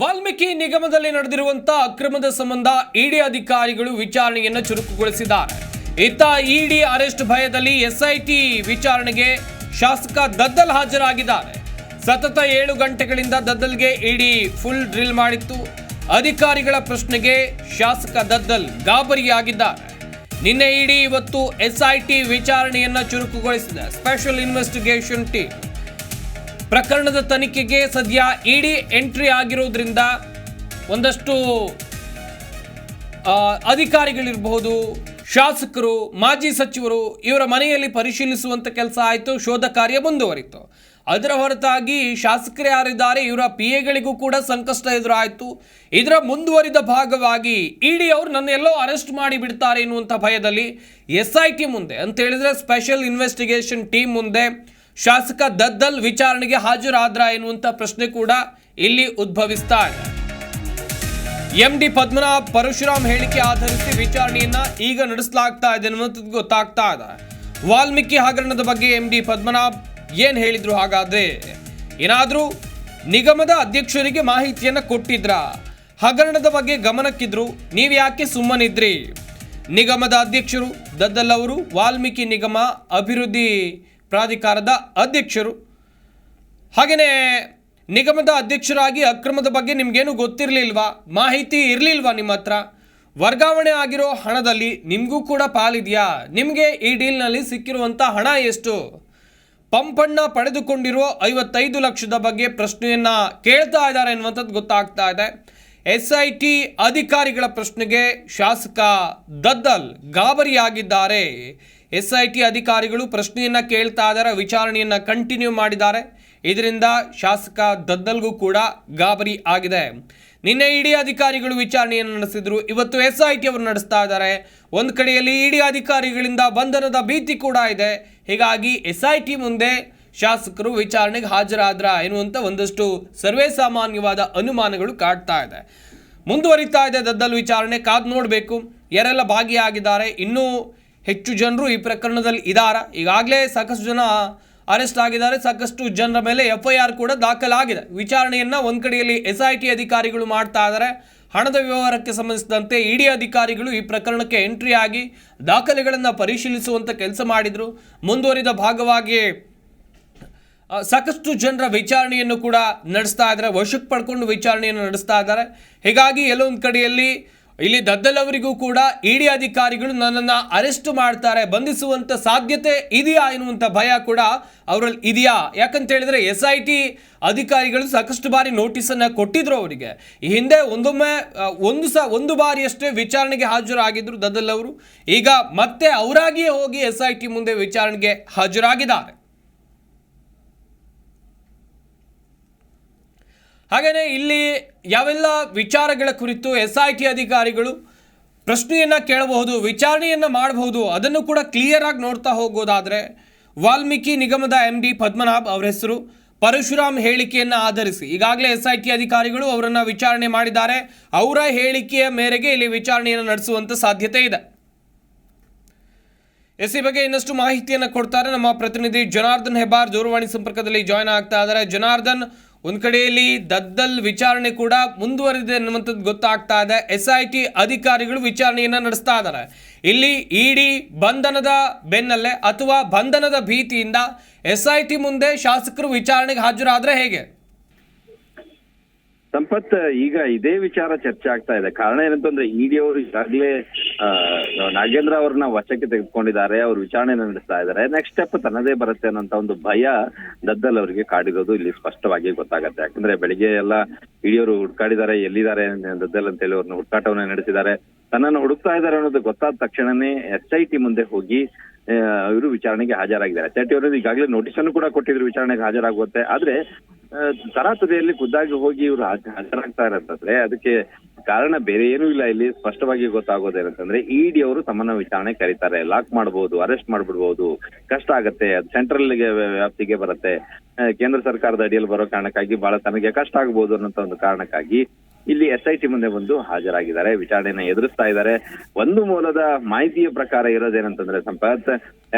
ವಾಲ್ಮೀಕಿ ನಿಗಮದಲ್ಲಿ ನಡೆದಿರುವಂತಹ ಅಕ್ರಮದ ಸಂಬಂಧ ಇಡಿ ಅಧಿಕಾರಿಗಳು ವಿಚಾರಣೆಯನ್ನು ಚುರುಕುಗೊಳಿಸಿದ್ದಾರೆ. ಇತ್ತ ಇಡಿ ಅರೆಸ್ಟ್ ಭಯದಲ್ಲಿ ಎಸ್ಐಟಿ ವಿಚಾರಣೆಗೆ ಶಾಸಕ ದದ್ದಲ್ ಹಾಜರಾಗಿದ್ದಾರೆ. ಸತತ ಏಳು ಗಂಟೆಗಳಿಂದ ದದ್ದಲ್ಗೆ ಇಡಿ ಫುಲ್ ಡ್ರಿಲ್ ಮಾಡಿತ್ತು. ಅಧಿಕಾರಿಗಳ ಪ್ರಶ್ನೆಗೆ ಶಾಸಕ ದದ್ದಲ್ ಗಾಬರಿಯಾಗಿದ್ದಾರೆ. ನಿನ್ನೆ ಇಡಿ ಇವತ್ತು ಎಸ್ಐಟಿ ವಿಚಾರಣೆಯನ್ನು ಚುರುಕುಗೊಳಿಸಿದೆ. Special investigation team. ಪ್ರಕರಣದ ತನಿಖೆಗೆ ಸದ್ಯ ಇಡಿ ಎಂಟ್ರಿ ಆಗಿರೋದ್ರಿಂದ ಒಂದಷ್ಟು ಅಧಿಕಾರಿಗಳಿರಬಹುದು, ಶಾಸಕರು, ಮಾಜಿ ಸಚಿವರು ಇವರ ಮನೆಯಲ್ಲಿ ಪರಿಶೀಲಿಸುವಂಥ ಕೆಲಸ ಆಯಿತು, ಶೋಧ ಕಾರ್ಯ ಮುಂದುವರಿತು. ಅದರ ಹೊರತಾಗಿ ಶಾಸಕರು ಯಾರಿದ್ದಾರೆ, ಇವರ ಪಿ ಎಗಳಿಗೂ ಕೂಡ ಸಂಕಷ್ಟ ಎದುರಾಯಿತು. ಇದರ ಮುಂದುವರಿದ ಭಾಗವಾಗಿ ಇಡಿ ಅವರು ನನ್ನ ಎಲ್ಲೋ ಅರೆಸ್ಟ್ ಮಾಡಿ ಬಿಡ್ತಾರೆ ಎನ್ನುವಂಥ ಭಯದಲ್ಲಿ ಎಸ್ ಐ ಟಿ ಮುಂದೆ, ಅಂತ ಹೇಳಿದರೆ ಸ್ಪೆಷಲ್ ಇನ್ವೆಸ್ಟಿಗೇಷನ್ ಟೀಮ್ ಮುಂದೆ ಶಾಸಕ ದದ್ದಲ್ ವಿಚಾರಣೆಗೆ ಹಾಜರಾದ್ರ ಎನ್ನುವಂಥ ಪ್ರಶ್ನೆ ಕೂಡ ಇಲ್ಲಿ ಉದ್ಭವಿಸ್ತಾ ಇದೆ. ಎಂ ಡಿ ಪದ್ಮನಾಭ್, ಪರಶುರಾಮ್ ಹೇಳಿಕೆ ಆಧರಿಸಿ ವಿಚಾರಣೆಯನ್ನ ಈಗ ನಡೆಸಲಾಗ್ತಾ ಇದೆ ಅನ್ನುವಂಥದ್ದು ಗೊತ್ತಾಗ್ತಾ ಇದೆ. ವಾಲ್ಮೀಕಿ ಹಗರಣದ ಬಗ್ಗೆ ಎಂ ಡಿ ಪದ್ಮನಾಭ್ ಏನು ಹೇಳಿದ್ರು ಹಾಗಾದ್ರೆ? ಏನಾದರೂ ನಿಗಮದ ಅಧ್ಯಕ್ಷರಿಗೆ ಮಾಹಿತಿಯನ್ನ ಕೊಟ್ಟಿದ್ರಾ? ಹಗರಣದ ಬಗ್ಗೆ ಗಮನಕ್ಕಿದ್ರು, ನೀವು ಯಾಕೆ ಸುಮ್ಮನಿದ್ರಿ? ನಿಗಮದ ಅಧ್ಯಕ್ಷರು, ದದ್ದಲ್ ಅವರು, ವಾಲ್ಮೀಕಿ ನಿಗಮ ಅಭಿವೃದ್ಧಿ ಪ್ರಾಧಿಕಾರದ ಅಧ್ಯಕ್ಷರು. ಹಾಗೆಯೇ ನಿಗಮದ ಅಧ್ಯಕ್ಷರಾಗಿ ಅಕ್ರಮದ ಬಗ್ಗೆ ನಿಮಗೇನು ಗೊತ್ತಿರಲಿಲ್ವಾ? ಮಾಹಿತಿ ಇರಲಿಲ್ವಾ ನಿಮ್ಮ ಹತ್ರ ವರ್ಗಾವಣೆ ಆಗಿರೋ ಹಣದಲ್ಲಿ ನಿಮಗೂ ಕೂಡ ಪಾಲಿದೆಯಾ? ನಿಮಗೆ ಈ ಡೀಲ್ನಲ್ಲಿ ಸಿಕ್ಕಿರುವಂಥ ಹಣ ಎಷ್ಟು? ಪಂಪಣ್ಣ ಪಡೆದುಕೊಂಡಿರೋ ಐವತ್ತೈದು ಲಕ್ಷದ ಬಗ್ಗೆ ಪ್ರಶ್ನೆಯನ್ನು ಕೇಳ್ತಾ ಇದ್ದಾರೆ ಎನ್ನುವಂಥದ್ದು ಗೊತ್ತಾಗ್ತಾ ಇದೆ. ಎಸ್ ಐ ಟಿ ಅಧಿಕಾರಿಗಳ ಪ್ರಶ್ನೆಗೆ ಶಾಸಕ ದದ್ದಲ್ ಗಾಬರಿಯಾಗಿದ್ದಾರೆ. ಎಸ್ ಐ ಟಿ ಅಧಿಕಾರಿಗಳು ಪ್ರಶ್ನೆಯನ್ನ ಕೇಳ್ತಾ ಇದ್ದಾರೆ, ವಿಚಾರಣೆಯನ್ನ ಕಂಟಿನ್ಯೂ ಮಾಡಿದ್ದಾರೆ. ಇದರಿಂದ ಶಾಸಕ ದದ್ದಲ್ಗೂ ಕೂಡ ಗಾಬರಿ ಆಗಿದೆ. ನಿನ್ನೆ ಇಡಿ ಅಧಿಕಾರಿಗಳು ವಿಚಾರಣೆಯನ್ನು ನಡೆಸಿದ್ರು. ಇವತ್ತು ಎಸ್ ಐ ಟಿ ಅವರು ನಡೆಸ್ತಾ ಇದ್ದಾರೆ. ಒಂದು ಕಡೆಯಲ್ಲಿ ಇಡಿ ಅಧಿಕಾರಿಗಳಿಂದ ಬಂಧನದ ಭೀತಿ ಕೂಡ ಇದೆ. ಹೀಗಾಗಿ ಎಸ್ ಐ ಟಿ ಮುಂದೆ ಶಾಸಕರು ವಿಚಾರಣೆಗೆ ಹಾಜರಾದ್ರ ಎನ್ನುವಂಥ ಒಂದಷ್ಟು ಸರ್ವೇ ಸಾಮಾನ್ಯವಾದ ಅನುಮಾನಗಳು ಕಾಡ್ತಾ ಇದೆ. ಮುಂದುವರಿತಾ ಇದೆ ದದ್ದಲ್ ವಿಚಾರಣೆ. ಕಾದು ನೋಡಬೇಕು. ಯಾರೆಲ್ಲ ಭಾಗಿಯಾಗಿದ್ದಾರೆ. ಇನ್ನೂ ಹೆಚ್ಚು ಜನರು ಈ ಪ್ರಕರಣದಲ್ಲಿ ಇದ್ದಾರ ಈಗಾಗಲೇ ಸಾಕಷ್ಟು ಜನ ಅರೆಸ್ಟ್ ಆಗಿದ್ದಾರೆ. ಸಾಕಷ್ಟು ಜನರ ಮೇಲೆ ಎಫ್ ಐ ಆರ್ ಕೂಡ ದಾಖಲಾಗಿದೆ. ವಿಚಾರಣೆಯನ್ನು ಒಂದು ಕಡೆಯಲ್ಲಿ ಎಸ್ ಐ ಟಿ ಅಧಿಕಾರಿಗಳು ಮಾಡ್ತಾ ಇದ್ದಾರೆ ಹಣದ ವ್ಯವಹಾರಕ್ಕೆ ಸಂಬಂಧಿಸಿದಂತೆ ಇಡಿ ಅಧಿಕಾರಿಗಳು ಈ ಪ್ರಕರಣಕ್ಕೆ ಎಂಟ್ರಿ ಆಗಿ ದಾಖಲೆಗಳನ್ನು ಪರಿಶೀಲಿಸುವಂತ ಕೆಲಸ ಮಾಡಿದ್ರು. ಮುಂದುವರಿದ ಭಾಗವಾಗಿ ಸಾಕಷ್ಟು ಜನರ ವಿಚಾರಣೆಯನ್ನು ಕೂಡ ನಡೆಸ್ತಾ ಇದ್ದಾರೆ ವಶಕ್ಕೆ ಪಡ್ಕೊಂಡು ವಿಚಾರಣೆಯನ್ನು ನಡೆಸ್ತಾ ಇದ್ದಾರೆ ಹೀಗಾಗಿ ಎಲ್ಲೊಂದು ಕಡೆಯಲ್ಲಿ ಇಲ್ಲಿ ದದ್ದಲ್ ಅವರಿಗೂ ಕೂಡ ಇಡಿ ಅಧಿಕಾರಿಗಳು ನನ್ನನ್ನು ಅರೆಸ್ಟ್ ಮಾಡ್ತಾರೆ, ಬಂಧಿಸುವಂತ ಸಾಧ್ಯತೆ ಇದೆಯಾ ಎನ್ನುವಂಥ ಭಯ ಕೂಡ ಅವರಲ್ಲಿ ಇದೆಯಾ? ಯಾಕಂತ ಹೇಳಿದ್ರೆ ಎಸ್ ಐ ಟಿ ಅಧಿಕಾರಿಗಳು ಸಾಕಷ್ಟು ಬಾರಿ ನೋಟಿಸನ್ನು ಕೊಟ್ಟಿದ್ರು ಅವರಿಗೆ. ಈ ಹಿಂದೆ ಒಂದೊಮ್ಮೆ ಒಂದು ಸ, ಒಂದು ಬಾರಿಯಷ್ಟೇ ವಿಚಾರಣೆಗೆ ಹಾಜರಾಗಿದ್ರು ದದ್ದಲ್ ಅವರು. ಈಗ ಮತ್ತೆ ಅವರಾಗಿಯೇ ಹೋಗಿ ಎಸ್ ಐ ಟಿ ಮುಂದೆ ವಿಚಾರಣೆಗೆ ಹಾಜರಾಗಿದ್ದಾರೆ. ಹಾಗೆಯೇ ಇಲ್ಲಿ ಯಾವೆಲ್ಲ ವಿಚಾರಗಳ ಕುರಿತು ಎಸ್ ಐ ಟಿ ಅಧಿಕಾರಿಗಳು ಪ್ರಶ್ನೆಯನ್ನು ಕೇಳಬಹುದು, ವಿಚಾರಣೆಯನ್ನು ಮಾಡಬಹುದು, ಅದನ್ನು ಕೂಡ ಕ್ಲಿಯರ್ ಆಗಿ ನೋಡ್ತಾ ಹೋಗೋದಾದರೆ ವಾಲ್ಮೀಕಿ ನಿಗಮದ ಎಂ ಡಿ ಪದ್ಮನಾಭ್ ಅವರ ಹೆಸರು ಪರಶುರಾಮ್ ಹೇಳಿಕೆಯನ್ನು ಆಧರಿಸಿ. ಈಗಾಗಲೇ ಎಸ್ ಐ ಟಿ ಅಧಿಕಾರಿಗಳು ಅವರನ್ನು ವಿಚಾರಣೆ ಮಾಡಿದ್ದಾರೆ. ಅವರ ಹೇಳಿಕೆಯ ಮೇರೆಗೆ ಇಲ್ಲಿ ವಿಚಾರಣೆಯನ್ನು ನಡೆಸುವಂಥ ಸಾಧ್ಯತೆ ಇದೆ. ಎಸ್ ಈ ಬಗ್ಗೆ ಇನ್ನಷ್ಟು ಮಾಹಿತಿಯನ್ನು ಕೊಡ್ತಾರೆ ನಮ್ಮ ಪ್ರತಿನಿಧಿ ಜನಾರ್ದನ್ ಹೆಬ್ಬಾರ್ ದೂರವಾಣಿ ಸಂಪರ್ಕದಲ್ಲಿ ಜಾಯ್ನ್ ಆಗ್ತಾ ಇದ್ದಾರೆ. ಜನಾರ್ದನ್ ಒಂದ್ ಕಡೆಯಲ್ಲಿ ದದ್ದಲ್ ವಿಚಾರಣೆ ಕೂಡ ಮುಂದುವರಿದೆ ಅನ್ನುವಂಥದ್ದು ಗೊತ್ತಾಗ್ತಾ ಇದೆ. ಎಸ್ ಐ ಟಿ ಅಧಿಕಾರಿಗಳು ವಿಚಾರಣೆಯನ್ನು ನಡೆಸ್ತಾ ಇದ್ದಾರೆ ಇಲ್ಲಿ ಇಡಿ ಬಂಧನದ ಬೆನ್ನಲ್ಲೇ ಅಥವಾ ಬಂಧನದ ಭೀತಿಯಿಂದ ಎಸ್ ಐ ಟಿ ಮುಂದೆ ಶಾಸಕರು ವಿಚಾರಣೆಗೆ ಹಾಜರಾದರೆ ಹೇಗೆ? ಸಂಪತ್, ಈಗ ಇದೇ ವಿಚಾರ ಚರ್ಚೆ ಆಗ್ತಾ ಇದೆ. ಕಾರಣ ಏನಂತಂದ್ರೆ ಇಡಿ ಅವರು ಈಗಾಗಲೇ ನಾಗೇಂದ್ರ ಅವ್ರನ್ನ ವಶಕ್ಕೆ ತೆಗೆದುಕೊಂಡಿದ್ದಾರೆ. ಅವ್ರು ವಿಚಾರಣೆ ನಡೆಸ್ತಾ ಇದ್ದಾರೆ. ನೆಕ್ಸ್ಟ್ ಸ್ಟೆಪ್ ತನ್ನದೇ ಬರುತ್ತೆ ಅನ್ನೋಂತ ಒಂದು ಭಯ ದದ್ದಲ್ ಅವರಿಗೆ ಕಾಡಿರೋದು ಇಲ್ಲಿ ಸ್ಪಷ್ಟವಾಗಿ ಗೊತ್ತಾಗತ್ತೆ. ಯಾಕಂದ್ರೆ ಬೆಳಿಗ್ಗೆ ಎಲ್ಲ ಇಡಿಯವರು ಹುಡ್ಕಾಡಿದ್ದಾರೆ, ಎಲ್ಲಿದ್ದಾರೆ ದದ್ದಲ್ ಅಂತ ಹೇಳಿ ಅವ್ರನ್ನ ಹುಡುಕಾಟವನ್ನ ನಡೆಸಿದ್ದಾರೆ. ತನ್ನನ್ನು ಹುಡುಕ್ತಾ ಇದ್ದಾರೆ ಅನ್ನೋದು ಗೊತ್ತಾದ ತಕ್ಷಣನೇ ಎಸ್ ಐ ಟಿ ಮುಂದೆ ಹೋಗಿ ಇವರು ವಿಚಾರಣೆಗೆ ಹಾಜರಾಗಿದ್ದಾರೆ. ಎಸ್ ಐ ಟಿ ಅವರು ಈಗಾಗಲೇ ನೋಟಿಸ್ ಅನ್ನು ಕೂಡ ಕೊಟ್ಟಿದ್ರು ವಿಚಾರಣೆಗೆ ಹಾಜರಾಗುತ್ತೆ ಆದ್ರೆ ತರಾತುರಿಯಲ್ಲಿ ಖುದ್ದಾಗಿ ಹೋಗಿ ಇವರು ಹಾಜರಾಗ್ತಾ ಇರಂತಂದ್ರೆ ಅದಕ್ಕೆ ಕಾರಣ ಬೇರೆ ಏನೂ ಇಲ್ಲ ಇಲ್ಲಿ. ಸ್ಪಷ್ಟವಾಗಿ ಗೊತ್ತಾಗೋದೇನಂತಂದ್ರೆ ಇಡಿ ಅವರು ತಮ್ಮನ್ನ ವಿಚಾರಣೆ ಕರೀತಾರೆ. ಲಾಕ್ ಮಾಡಬಹುದು ಅರೆಸ್ಟ್ ಮಾಡ್ಬಿಡ್ಬಹುದು ಕಷ್ಟ ಆಗತ್ತೆ. ಅದು ಸೆಂಟ್ರಲ್ ವ್ಯಾಪ್ತಿಗೆ ಬರುತ್ತೆ. ಕೇಂದ್ರ ಸರ್ಕಾರದ ಅಡಿಯಲ್ಲಿ ಬರೋ ಕಾರಣಕ್ಕಾಗಿ ಬಹಳ ತನಗೆ ಕಷ್ಟ ಆಗ್ಬೋದು ಅನ್ನೋ ಒಂದು ಕಾರಣಕ್ಕಾಗಿ ಇಲ್ಲಿ ಎಸ್ ಐ ಟಿ ಮುಂದೆ ಬಂದು ಹಾಜರಾಗಿದ್ದಾರೆ. ವಿಚಾರಣೆಯನ್ನ ಎದುರಿಸ್ತಾ ಇದ್ದಾರೆ. ಒಂದು ಮೂಲದ ಮಾಹಿತಿಯ ಪ್ರಕಾರ ಇರೋದೇನಂತಂದ್ರೆ ಸಂಪತ್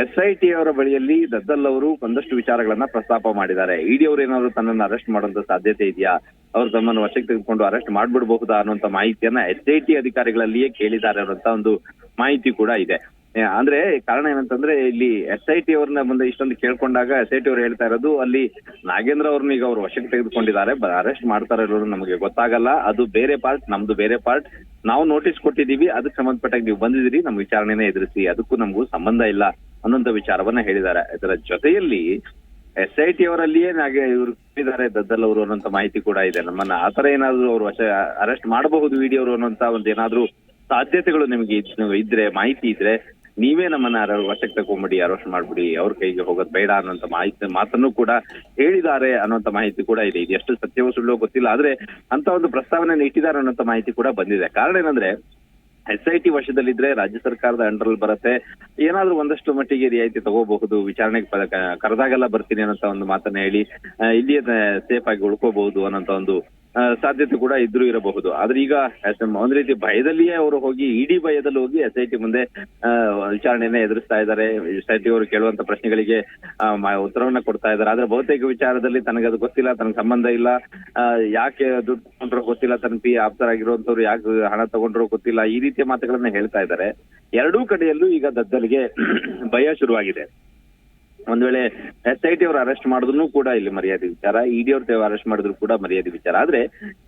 ಎಸ್ ಐ ಟಿ ಅವರ ಬಳಿಯಲ್ಲಿ ದದ್ದಲ್ ಅವರು ಒಂದಷ್ಟು ವಿಚಾರಗಳನ್ನ ಪ್ರಸ್ತಾಪ ಮಾಡಿದ್ದಾರೆ. ಇಡಿ ಅವರು ಏನಾದ್ರು ತನ್ನನ್ನು ಅರೆಸ್ಟ್ ಮಾಡುವಂತ ಸಾಧ್ಯತೆ ಇದೆಯಾ? ಅವರು ತಮ್ಮನ್ನು ವಶಕ್ಕೆ ತೆಗೆದುಕೊಂಡು ಅರೆಸ್ಟ್ ಮಾಡ್ಬಿಡಬಹುದಾ ಅನ್ನುವಂತ ಮಾಹಿತಿಯನ್ನ ಎಸ್ ಐ ಟಿ ಅಧಿಕಾರಿಗಳಲ್ಲಿಯೇ ಕೇಳಿದ್ದಾರೆ ಅನ್ನುವಂತ ಒಂದು ಮಾಹಿತಿ ಕೂಡ ಇದೆ. ಅಂದ್ರೆ ಕಾರಣ ಏನಂತಂದ್ರೆ ಇಲ್ಲಿ ಎಸ್ ಐ ಟಿ ಅವ್ರನ್ನ ಬಂದು ಇಷ್ಟೊಂದು ಕೇಳ್ಕೊಂಡಾಗ ಎಸ್ ಐ ಟಿ ಅವ್ರು ಹೇಳ್ತಾ ಇರೋದು, ಅಲ್ಲಿ ನಾಗೇಂದ್ರ ಅವ್ರನ್ನ ಈಗ ಅವ್ರು ವಶಕ್ಕೆ ತೆಗೆದುಕೊಂಡಿದ್ದಾರೆ ಅರೆಸ್ಟ್ ಮಾಡ್ತಾರೆ ಇರೋರು ನಮಗೆ ಗೊತ್ತಾಗಲ್ಲ, ಅದು ಬೇರೆ ಪಾರ್ಟ್ ನಮ್ದು ಬೇರೆ ಪಾರ್ಟ್ ನಾವು ನೋಟಿಸ್ ಕೊಟ್ಟಿದೀವಿ ಅದಕ್ಕೆ ಸಂಬಂಧಪಟ್ಟಾಗ ನೀವು ಬಂದಿದ್ದೀರಿ, ನಮ್ಮ ವಿಚಾರಣೆನೇ ಎದುರಿಸಿ, ಅದಕ್ಕೂ ನಮಗೂ ಸಂಬಂಧ ಇಲ್ಲ ಅನ್ನೋಂಥ ವಿಚಾರವನ್ನ ಹೇಳಿದ್ದಾರೆ. ಇದರ ಜೊತೆಯಲ್ಲಿ ಎಸ್ ಐ ಟಿ ಅವರಲ್ಲಿಯೇ ನಾಗೆ ಇವರು ಇದ್ದಾರೆ ದದ್ದಲ್ ಅವರು ಅನ್ನೋಂಥ ಮಾಹಿತಿ ಕೂಡ ಇದೆ. ನಮ್ಮನ್ನ ಆತರ ಏನಾದ್ರು ಅವರು ವಶ ಅರೆಸ್ಟ್ ಮಾಡಬಹುದು ವಿಡಿಯೋ ಅವರು ಅನ್ನೋಂತ ಒಂದ್ ಏನಾದ್ರು ಸಾಧ್ಯತೆಗಳು ನಿಮಗೆ ಇದ್ರೆ, ಮಾಹಿತಿ ಇದ್ರೆ ನೀವೇ ನಮ್ಮನ್ನ ವಶಕ್ಕೆ ತಗೊಂಬಿಡಿ ಅರೆಸ್ಟ್ ಮಾಡ್ಬಿಡಿ, ಅವ್ರ ಕೈಗೆ ಹೋಗೋದು ಬೇಡ ಅನ್ನೋಂತ ಮಾಹಿತಿ ಮಾತನ್ನು ಕೂಡ ಹೇಳಿದ್ದಾರೆ ಅನ್ನೋಂತ ಮಾಹಿತಿ ಕೂಡ ಇದೆ. ಇದು ಎಷ್ಟು ಸತ್ಯವೋ ಸುಳ್ಳೋ ಗೊತ್ತಿಲ್ಲ. ಆದ್ರೆ ಅಂತ ಒಂದು ಪ್ರಸ್ತಾವನೆ ಇಟ್ಟಿದ್ದಾರೆ ಅನ್ನೋಂತ ಮಾಹಿತಿ ಕೂಡ ಬಂದಿದೆ. ಕಾರಣ ಏನಂದ್ರೆ, ಎಸ್ ಐ ಟಿ ವಶದಲ್ಲಿದ್ರೆ ರಾಜ್ಯ ಸರ್ಕಾರದ ಅಂಡರ್ ಬರುತ್ತೆ. ಏನಾದ್ರೂ ಒಂದಷ್ಟು ಮಟ್ಟಿಗೆ ರಿಯಾಯಿತಿ ತಗೋಬಹುದು, ವಿಚಾರಣೆಗೆ ಕರೆದಾಗೆಲ್ಲ ಬರ್ತೀನಿ ಅನ್ನೋಂತ ಒಂದು ಮಾತನ್ನ ಹೇಳಿ ಇಲ್ಲಿ ಸೇಫ್ ಆಗಿ ಉಳ್ಕೋಬಹುದು ಅನ್ನೋಂತ ಒಂದು ಸಾಧ್ಯತೆ ಕೂಡ ಇದ್ರೂ ಇರಬಹುದು. ಆದ್ರೆ ಈಗ ಒಂದ್ ರೀತಿ ಭಯದಲ್ಲಿಯೇ ಅವರು ಹೋಗಿ, ಇಡೀ ಭಯದಲ್ಲಿ ಹೋಗಿ ಎಸ್ ಐ ಟಿ ಮುಂದೆ ವಿಚಾರಣೆಯನ್ನ ಎದುರಿಸ್ತಾ ಇದ್ದಾರೆ. ಎಸ್ ಐ ಟಿ ಅವರು ಕೇಳುವಂತ ಪ್ರಶ್ನೆಗಳಿಗೆ ಉತ್ತರವನ್ನ ಕೊಡ್ತಾ ಇದ್ದಾರೆ. ಆದ್ರೆ ಬಹುತೇಕ ವಿಚಾರದಲ್ಲಿ ತನಗೆ ಅದು ಗೊತ್ತಿಲ್ಲ, ತನಗೆ ಸಂಬಂಧ ಇಲ್ಲ. ಯಾಕೆ ದುಡ್ಡು ತಗೊಂಡ್ರು ಗೊತ್ತಿಲ್ಲ, ತನ್ನ ಪಿ ಆಪ್ತರಾಗಿರುವಂತವ್ರು ಯಾಕೆ ಹಣ ತಗೊಂಡ್ರೋ ಗೊತ್ತಿಲ್ಲ. ಈ ರೀತಿಯ ಮಾತುಗಳನ್ನ ಹೇಳ್ತಾ ಇದ್ದಾರೆ. ಎರಡೂ ಕಡೆಯಲ್ಲೂ ಈಗ ದದ್ದಲಿಗೆ ಭಯ ಶುರುವಾಗಿದೆ. ಒಂದ್ ವೇಳೆ ಎಸ್ ಐ ಟಿ ಅವರು ಅರೆಸ್ಟ್ ಮಾಡಿದ್ರು ಕೂಡ ಇಲ್ಲಿ ಮರ್ಯಾದೆ ವಿಚಾರ ಇಡಿ ಅವ್ರ ಅರೆಸ್ಟ್ ಮಾಡಿದ್ರು ಕೂಡ ಮರ್ಯಾದೆ ವಿಚಾರ. ಆದ್ರೆ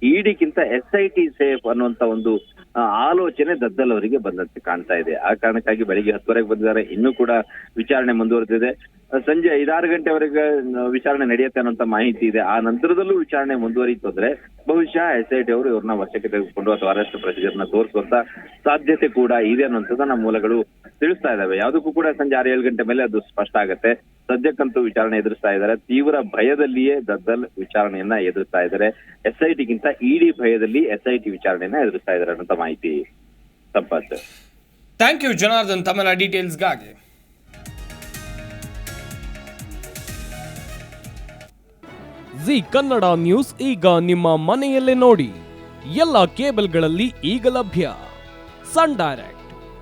ಇಡಿಗಿಂತ ಎಸ್ ಐ ಸೇಫ್ ಅನ್ನುವಂತ ಒಂದು ಆಲೋಚನೆ ದದ್ದಲ್ ಅವರಿಗೆ ಬಂದಂತೆ ಕಾಣ್ತಾ ಇದೆ. ಆ ಕಾರಣಕ್ಕಾಗಿ ಬೆಳಿಗ್ಗೆ ಹತ್ತುವರೆಗೆ ಬಂದಿದ್ದಾರೆ. ಇನ್ನೂ ಕೂಡ ವಿಚಾರಣೆ ಮುಂದುವರೆದಿದೆ. ಸಂಜೆ ಐದಾರು ಗಂಟೆವರೆಗೆ ವಿಚಾರಣೆ ನಡೆಯುತ್ತೆ ಅನ್ನೋಂತ ಮಾಹಿತಿ ಇದೆ. ಆ ನಂತರದಲ್ಲೂ ವಿಚಾರಣೆ ಮುಂದುವರಿಯಿತು ಅಂದ್ರೆ ಬಹುಶಃ ಎಸ್ ಐ ಅವರು ಇವ್ರನ್ನ ವಶಕ್ಕೆ ತೆಗೆದುಕೊಂಡು ಅಥವಾ ಅರೆಸ್ಟ್ ಪ್ರೊಸೀಜರ್ನ ತೋರಿಸುವಂತ ಸಾಧ್ಯತೆ ಕೂಡ ಇದೆ ಅನ್ನುವಂಥದ್ದನ್ನ ಮೂಲಗಳು ತಿಳಿಸ್ತಾ ಇದ್ದಾವೆ. ಯಾವುದಕ್ಕೂ ಕೂಡ ಸಂಜೆ ಆರು ಏಳು ಗಂಟೆ ಮೇಲೆ ಅದು ಸ್ಪಷ್ಟ ಆಗುತ್ತೆ. ಸದ್ಯಕ್ಕಂತೂ ವಿಚಾರಣೆ ಎದುರಿಸ್ತಾ ಇದ್ದಾರೆ. ತೀವ್ರ ಭಯದಲ್ಲಿಯೇ ದದ್ದಲ್ ವಿಚಾರಣೆಯನ್ನ ಎದುರಿಸ್ತಾ ಇದ್ದಾರೆ. ಎಸ್ ಐ ಟಿಗಿಂತ ಇಡಿ ಭಯದಲ್ಲಿ ಎಸ್ ಐ ಟಿ ವಿಚಾರಣೆಯನ್ನ ಎದುರಿಸ್ತಾ ಇದ್ದಾರೆ ಅನ್ನೋ ಮಾಹಿತಿ ಸಂಪತ್. ಥ್ಯಾಂಕ್ ಯು ಜನಾರ್ದನ್ ತಮ್ಮ ಡೀಟೇಲ್ಸ್ಗಾಗಿ ಜಿ ಕನ್ನಡ ನ್ಯೂಸ್ ಈಗ ನಿಮ್ಮ ಮನೆಯಲ್ಲೇ ನೋಡಿ. ಎಲ್ಲ ಕೇಬಲ್ಗಳಲ್ಲಿ ಈಗ ಲಭ್ಯ. Sun Direct.